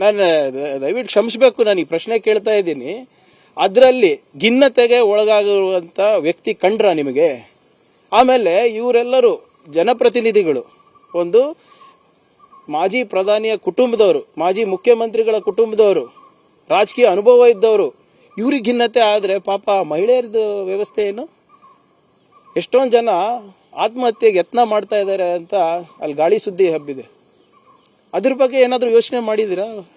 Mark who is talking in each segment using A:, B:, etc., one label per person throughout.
A: ನಾನು ದಯವಿಟ್ಟು ಕ್ಷಮಿಸಬೇಕು, ನಾನು ಈ ಪ್ರಶ್ನೆ ಕೇಳ್ತಾ ಇದ್ದೀನಿ. ಅದರಲ್ಲಿ ಗಿನ್ನತೆಗೆ ಒಳಗಾಗಿರುವಂತ ವ್ಯಕ್ತಿ ಕಂಡ್ರ ನಿಮಗೆ? ಆಮೇಲೆ ಇವರೆಲ್ಲರೂ ಜನಪ್ರತಿನಿಧಿಗಳು, ಒಂದು ಮಾಜಿ ಪ್ರಧಾನಿಯ ಕುಟುಂಬದವರು, ಮಾಜಿ ಮುಖ್ಯಮಂತ್ರಿಗಳ ಕುಟುಂಬದವರು, ರಾಜಕೀಯ ಅನುಭವ ಇದ್ದವರು, ಇವ್ರಿಗೆ ಖಿನ್ನತೆ ಆದರೆ ಪಾಪ ಮಹಿಳೆಯರದು ವ್ಯವಸ್ಥೆ ಏನು? ಎಷ್ಟೊಂದು ಜನ ಆತ್ಮಹತ್ಯೆಗೆ ಯತ್ನ ಮಾಡ್ತಾ ಇದ್ದಾರೆ ಅಂತ ಅಲ್ಲಿ ಗಾಳಿ ಸುದ್ದಿ ಹಬ್ಬಿದೆ. ಅದ್ರ ಬಗ್ಗೆ ಏನಾದರೂ ಯೋಚನೆ ಮಾಡಿದ್ದೀರಾ?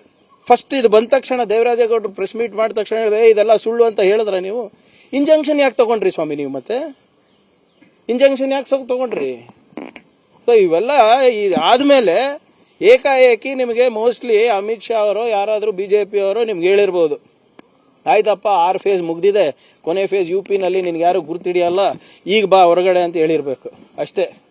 A: ಫಸ್ಟ್ ಇದು ಬಂದ ತಕ್ಷಣ ದೇವರಾಜೇಗೌಡರು ಪ್ರೆಸ್ ಮೀಟ್ ಮಾಡಿದ ತಕ್ಷಣ ಹೇಳಿದ್ರೆ, ಇದೆಲ್ಲ ಸುಳ್ಳು ಅಂತ ಹೇಳಿದ್ರ ನೀವು? ಇಂಜಂಕ್ಷನ್ ಯಾಕೆ ತಗೊಂಡ್ರಿ ಸ್ವಾಮಿ ನೀವು ಮತ್ತೆ? ಇಂಜಂಕ್ಷನ್ ಯಾಕೆ ಸೊ ತಗೊಂಡ್ರಿ? ಸೊ ಇವೆಲ್ಲ ಆದಮೇಲೆ ಏಕಾಏಕಿ ನಿಮಗೆ ಮೋಸ್ಟ್ಲಿ ಅಮಿತ್ ಶಾ ಅವರು ಯಾರಾದರೂ ಬಿಜೆಪಿ ಅವರು ನಿಮ್ಗೆ ಹೇಳಿರ್ಬೋದು. ಆಯ್ತಪ್ಪ ಆರು ಫೇಸ್ ಮುಗ್ದಿದೆ. ಕೊನೆ ಫೇಸ್ ಯು ಪಿನಲ್ಲಿ ನಿನ್ಗೆ ಯಾರು ಗುರ್ತಿಡಿಯಲ್ಲ? ಈಗ ಬಾ ಹೊರಗಡೆ ಅಂತ ಹೇಳಿರ್ಬೇಕು. ಅಷ್ಟೇ.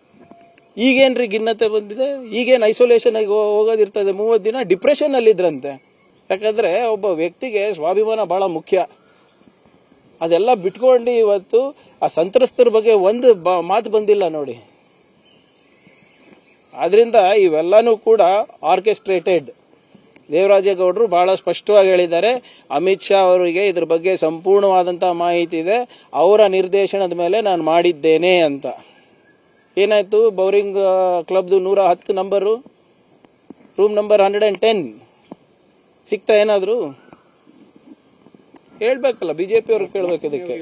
A: ಈಗೇನ್ರಿ ಗಿನ್ನತೆ ಬಂದಿದೆ? ಈಗೇನು ಐಸೋಲೇಷನ್ ಆಗಿ ಹೋಗೋದಿರ್ತದೆ? ಮೂವತ್ತು ದಿನ ಡಿಪ್ರೆಷನ್ ಅಲ್ಲಿದ್ರಂತೆ. ಯಾಕಂದ್ರೆ ಒಬ್ಬ ವ್ಯಕ್ತಿಗೆ ಸ್ವಾಭಿಮಾನ ಬಹಳ ಮುಖ್ಯ. ಅದೆಲ್ಲ ಬಿಟ್ಕೊಂಡು ಇವತ್ತು ಆ ಸಂತ್ರಸ್ತರ ಬಗ್ಗೆ ಒಂದು ಮಾತು ಬಂದಿಲ್ಲ ನೋಡಿ. ಆದ್ರಿಂದ ಇವೆಲ್ಲನೂ ಕೂಡ ಆರ್ಕೆಸ್ಟ್ರೇಟೆಡ್ ದೇವರಾಜೇಗೌಡರು ಬಹಳ ಸ್ಪಷ್ಟವಾಗಿ ಹೇಳಿದ್ದಾರೆ. ಅಮಿತ್ ಶಾ ಅವರಿಗೆ ಇದ್ರ ಬಗ್ಗೆ ಸಂಪೂರ್ಣವಾದಂತಹ ಮಾಹಿತಿ ಇದೆ. ಅವರ ನಿರ್ದೇಶನದ ಮೇಲೆ ನಾನು ಮಾಡಿದ್ದೇನೆ ಅಂತ. ಏನಾಯ್ತು? ಬೌರಿಂಗ್ ಕ್ಲಬ್ದು ನೂರ ಹತ್ತು number room number hundred and ten ಸಿಗ್ತಾ ಏನಾದರೂ? ಹೇಳ್ಬೇಕಲ್ಲ ಬಿಜೆಪಿ ಅವ್ರಿಗೆ ಕೇಳ್ಬೇಕು ಇದಕ್ಕೆ.